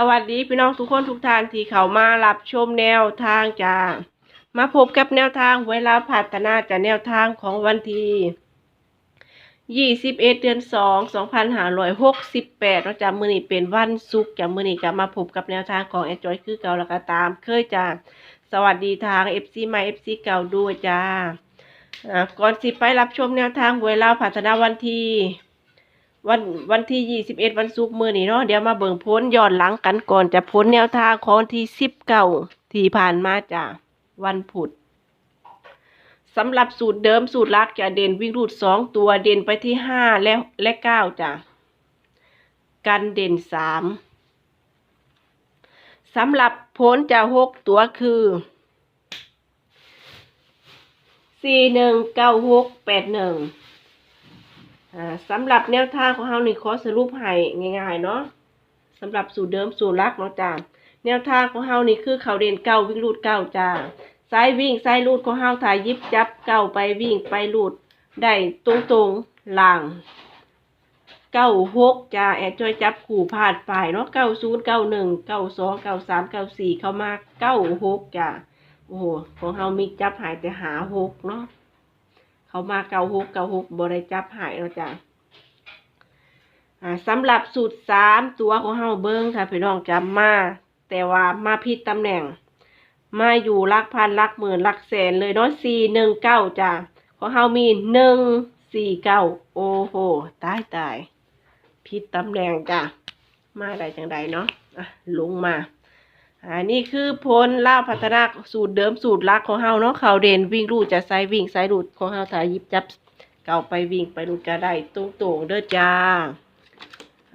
สวัสดีพี่น้องทุกคนทุกท่านที่เข้ามารับชมแนวทางจ้ามาพบกับแนวทางเวลาพัฒนาจากแนวทางของวันที่21เดือน2 2568เราจะมือนี้เป็นวันศุกร์จากมือนี้ก็มาพบกับแนวทางของแอนจอยคือเก่าแล้วก็ตาม เคยจ้าสวัสดีทาง FC ใหม่ FC เก่าด้วยจ้าอ่าก่อนสิไปรับชมแนวทางเวลาพัฒนาวันที่ วันวันที่21วันศุกร์มื้อนี้เนาะเดี๋ยวมาเบิ่งพ้นย้อนหลังกันก่อนจะพ้นแนวทางของวันที่19ที่ผ่านมาจ้ะวันพุธสำหรับสูตรเดิมสูตรลักจะเด่นวิ่งรูด2ตัวเด่นไปที่5และและ9จ้ะกันเด่น3สำหรับพ้นจะ6ตัวคือ419681อ่า สำหรับแนวทางของเฮานี่ขอสรุปให้ง่ายๆเนาะสำหรับสูตรเดิมสูตรลักเนาะจ้าแนวทางของเฮานี่คือเขาเด่นเก้าวิ่งลูดเก้าจ้าซ้ายวิ่งซ้ายลูดของเฮาถ่ายยิบจับเก้าไปวิ่งไปลูดได้ตรงตรงๆล่างเก้าหกจ้าแอดจอยจับขู่พลาดไปเนาะเก้าศูนย์เก้าหนึ่งเก้าสองเก้าสามเก้าสี่เข้ามาเก้าหกจ้าโอ้โหของเฮามีจับหายแต่หาหกเนาะ เขามาเกาหกเกาหกบริจับหายแล้วจ้ะสำหรับสูตรสามตัวของเฮาเบิ้งค่ะพี่น้องจำมา แต่ว่ามาผิดตำแหน่ง มาอยู่ลักพันลักหมื่นลักแสนเลยเนาะสี่หนึ่งเก้าจ้ะของเฮามีหนึ่งสี่เก้าโอ้โหตายตายผิดตำแหน่งจ้ะมาได้จังใดเนาะะลงมา อันนี้คือพลล่าพัฒนาสูตรเดิมสูตรลักของเฮาเนาะเขาเด่นวิ่งรูดจะไซวิ่งไซรูดของเฮาถ่ายยิบจับเก่าไปวิ่งไปรูดก็ได้ตรงตรงเด้อจ้า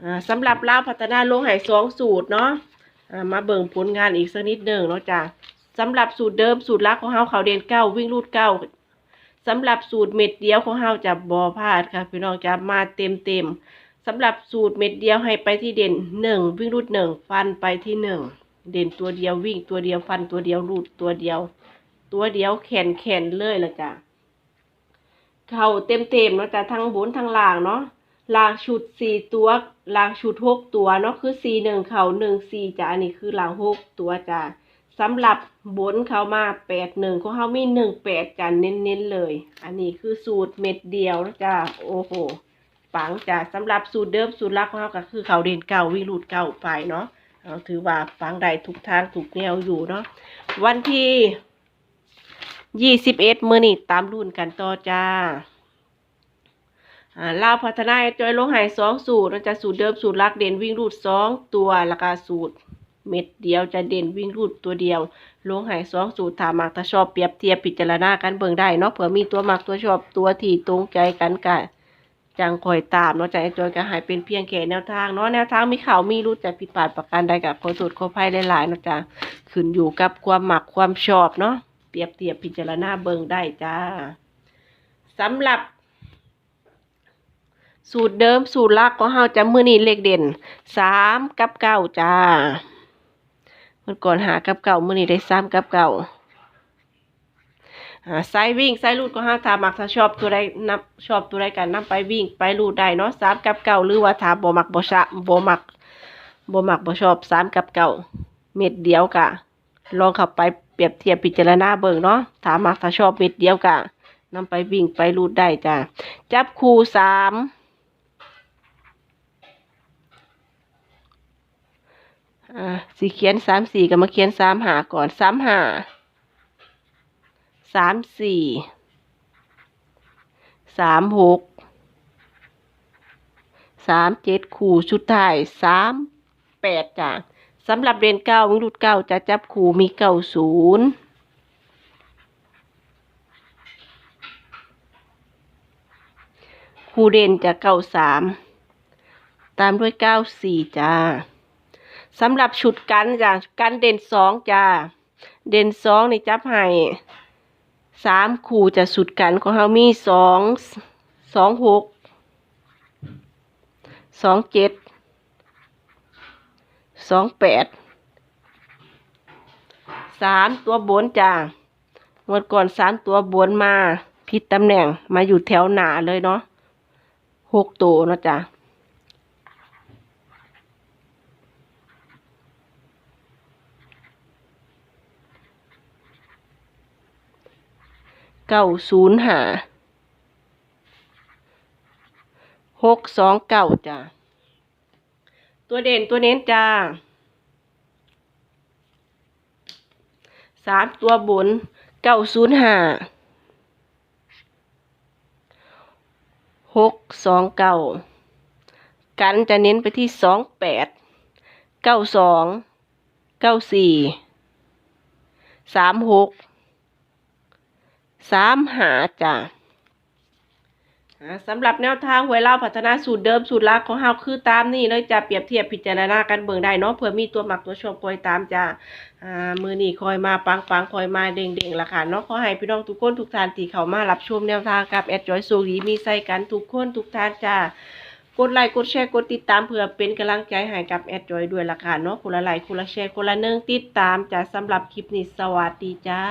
อ่าสำหรับล่าพัฒนาลงหายสองสูตรเนาะมาเบิ่งผลงานอีกสักนิดหนึ่งเนาะจ้าสำหรับสูตรเดิมสูตรลักของเฮาเขาเด่นเก้าวิ่งรูดเก้าสำหรับสูตรเม็ดเดียวของเฮาจะบอพลาดค่ะพี่น้องจะมาเต็มเต็มสำหรับสูตรเม็ดเดียวให้ไปที่เด่นหนึ่งวิ่งรูดหนึ่งฟันไปที่หนึ่ง เด่นตัวเดียววิ่งตัวเดียวฟันตัวเดียวรูดตัวเดียว ตัวเดียวแขนแขนเลยละจ้ะเข่าเต็มเต็มเนาะจ้ะทั้งบนทั้งล่างเนาะล่างชุดสี่ตัวล่างชุดหกตัวเนาะคือสี่หนึ่งเข่าหนึ่งสี่จ้ะอันนี้คือล่างหกตัวจ้ะสำหรับบนเขามาแปดหนึ่งของเขามีหนึ่งแปดจ้ะเน้นๆเลย อันนี้คือสูตรเม็ดเดียวนะจ้ะโอ้โหปังจ้ะสำหรับสูตรเดิมสูตรลักของเขาก็คือเขาเด่นเก่าวิ่งรูดเก่าไปเนาะ เราถือว่าฟังได้ทุกทางทุกแนวอยู่เนาะวันที่ยี่สิบเอ็ดมือนี่ตามรุ่นกันต่อจ้าอ่าลาวพัฒนาจอยลงหายสองสูตรเราจะสูตรเดิมสูตรลักเด่นวิ่งรูดสองตัวแล้วก็สูตรเม็ดเดียวจะเด่นวิ่งรูดตัวเดียวลงหายสองสูตรถามมักถ้าชอบเปรียบเทียบพิจารณากันเบิ่งได้เนาะเผื่อมีตัวมักตัวชอบตัวที่ตรงใจกันกัน จังคอยตามเนาะจากไอจอยก็หายเป็นเพียงแค่แนวทางเนาะแนวทางมีข่าวมีรู้แต่ผิดพลาดประการใดกับขอโทษขอภัยหลายๆเนาะจ้ะขึ้นอยู่กับความหมักความชอบเนาะเปรียบเทียบพิจารณาเบิ่งได้จ้าสำหรับ สูตรเดิมสูตรลักของเฮาจะมื้อนี้เลขเด่นสามกับเก้าจ้าเมื่อก่อนหากับเก้ามื้อนี้ได้สามกับเก้า ไซวิ่งไซรูดก็ห้าถามักถ้าชอบตัวใดนับชอบตัวใดกันนำไปวิ่งไปรูดได้เนาะสามกับเก่าหรือว่าถาบ่มักบ่ชะบ่มักบ่มักบ่ชอบสามกับเก่าเม็ดเดียวกะลองเข้าไปเปรียบเทียบพิจารณาเบิ่งเนาะถามักถ้าชอบเม็ดเดียวกะนำไปวิ่งไปรูดได้จ้ะจับคู่สามอ่าสีเขียนสามสี่ก็มาเขียนสามหาก่อนสามหา สามสี่สามหกสามเจ็ดขู่ชุดไทายสามแปดจ้ะสำหรับเรียนเก้าวิรุดเก้าจะจับขู่มีเก้าศูนย์คู่เด่นจะเก้าสามตามด้วยเก้าสี่จ้าสำหรับชุดกันจ้ะกันเด่นสองจ้าเด่นสองนี่จับให้ สามคู่จะสุดกันของเรามีสองสองหกสองเจ็ดสองแปดสามตัวบนจ้าเมื่อก่อนสามตัวบนมาผิดตำแหน่งมาอยู่แถวหนาเลยเนาะหกตัวเนาะจ้า เก้าศูนย์หาหกสองเก้าจ้าตัวเด่นตัวเน้นจ้าสามตัวบนเก้าศูนย์ห้าหกสองเก้ากันจะเน้นไปที่สองแปดเก้าสองเก้าสี่สามหก สามหาจ้ะสำหรับแนวทางหวยเล่าพัฒนาสูตรเดิมสูตรลักของเฮาคือตามนี่เลยจะเปรียบเทียบพิจารณากันเบิ่งได้เนาะเผื่อมีตัวหมักตัวชมปล่อยตามจ้ะอ่ามือนี่คอยมาปังปังคอยมาเด้งเด้งละค่ะเนาะขอให้พี่น้องทุกคนทุกท่านที่เข้ามารับชมแนวทางกับแอดจอยสูรีมีใส่กันทุกคนทุกท่านจ้ะกดไลค์กดแชร์กดติดตามเพื่อเป็นกำลังใจให้กับแอดจอยด้วยละค่ะเนาะคนละไลค์คนละแชร์คนละหนึ่งติดตามจ้ะสำหรับคลิปนี้สวัสดีจ้า